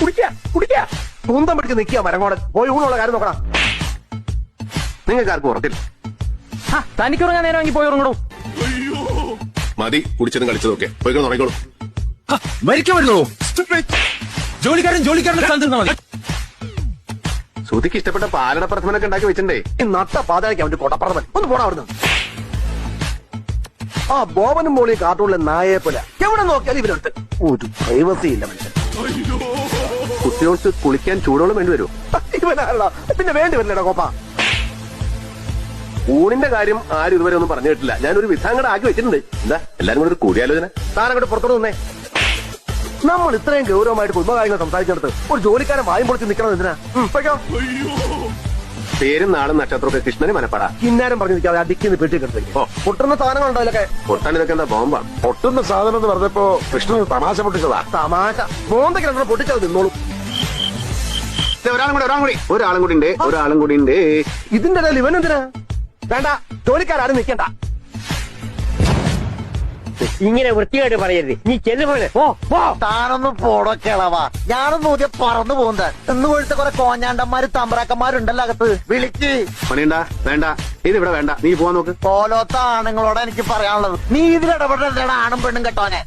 കുടിക്കാ കുടിക്കാ. കുന്തം പിടിച്ച് നിൽക്കുക മരങ്ങോടൻ പോയി ഊണുള്ള കാര്യം നോക്കണം. നിങ്ങൾക്ക് ആർക്കും ഉറക്കില്ല തനിക്ക് ഉറങ്ങാൻ നേരമെങ്കിൽ പോയി ഉറങ്ങണോ? മതി കുടിച്ചതും കളിച്ചതൊക്കെ പോയി തുടങ്ങിക്കോളൂ മരിക്കാൻ വരുന്നു? ജോലിക്കാരൻ ജോലിക്കാരന്റെ സ്ഥാനത്ത് നിന്നാ മതി. ശ്രുതിക്ക് ഇഷ്ടപ്പെട്ട പാലട പ്രഥമനൊക്കെ ഉണ്ടാക്കി വെച്ചിട്ടുണ്ടേ. നട്ട പാതയ്ക്ക് അവന്റെ കൊടപ്രഥമൻ ഒന്ന് പോടാ അവിടുന്ന്. ആ ബോബനും മോളി കാർട്ടൂണിലെ നായയെ പോലെ. എവിടെ നോക്കിയാലും ഇവരെടുത്ത് ഒരു പ്രൈവസി ഇല്ല മനുഷ്യൻ. കുട്ടികൾക്ക് കുളിക്കാൻ ചൂടോളം വേണ്ടി വരുമോ ഇവനാരടാ പിന്നെ വേണ്ടി വരില്ലടാ കോപ്പ. ഊണിന്റെ കാര്യം ആരും ഇതുവരെ ഒന്നും പറഞ്ഞു കേട്ടില്ല ഞാനൊരു വിധാങ്ങടെ ആക്കി വെച്ചിട്ടുണ്ട്. എന്താ? എല്ലാരും കൂടെ ഒരു കൂടിയാലോചന. താനങ്ങോട്ട് പുറത്തോട്ട് നിന്നേ നമ്മൾ ഇത്രയും ഗൗരവമായിട്ട് കുടുംബകാര്യങ്ങൾ സംസാരിച്ചെടുത്ത് ഒരു ജോലിക്കാരൻ വായും പൊളിച്ച് നിൽക്കണം എന്തിനാ? പേരും നാളും നക്ഷത്രമൊക്കെ കൃഷ്ണന് മനപ്പാടാ. ഇന്നേരം പറഞ്ഞു നിൽക്കാതെ അടിക്കുന്ന പെട്ടി കിടത്തേക്ക് ഓ. പൊട്ടുന്ന സാധനങ്ങളുണ്ടോ ഇതൊക്കെ പൊട്ടാൻ ഇതൊക്കെ എന്താ ബോംബാ? പൊട്ടുന്ന സാധനം എന്ന് പറഞ്ഞപ്പോ കൃഷ്ണൻ തമാശ പൊട്ടിച്ചതാ. തമാശ. ബോംബൊക്കെ നമ്മൾ പൊട്ടിച്ചത് നിന്നോളൂ. ഒരാളും കൂടി ഒരാളും കൂടി. ഒരാളും കൂടി ഉണ്ട് ഒരാളും കൂടി ഉണ്ട്. ഇതിന്റെ എന്തിനാ? വേണ്ട ജോലിക്കാരും നിൽക്കണ്ട. ഇങ്ങനെ വൃത്തിയായിട്ട് പറയരുത്. നീ ചെല്ലുപോലെ ഓ പോ താനൊന്ന് പോടോ കിളവാ. ഞാനൊന്നും ഊതിയ പറന്നു പോകുന്നത് ഇന്ന് പോഴത്തെ കുറെ കോഞ്ഞാണ്ടന്മാര് തമ്പ്രാക്കന്മാരുണ്ടല്ലോ അകത്ത്. വിളിക്ക്. പണിയണ്ട? വേണ്ട. ഇത് ഇവിടെ വേണ്ട. നീ പോവാൻ നോക്ക്. പോലോത്ത ആണുങ്ങളോടെ എനിക്ക് പറയാനുള്ളത്. നീ ഇതിൽ ഇടപെടലാണ് ആണും പെണ്ണും കെട്ടോനെ.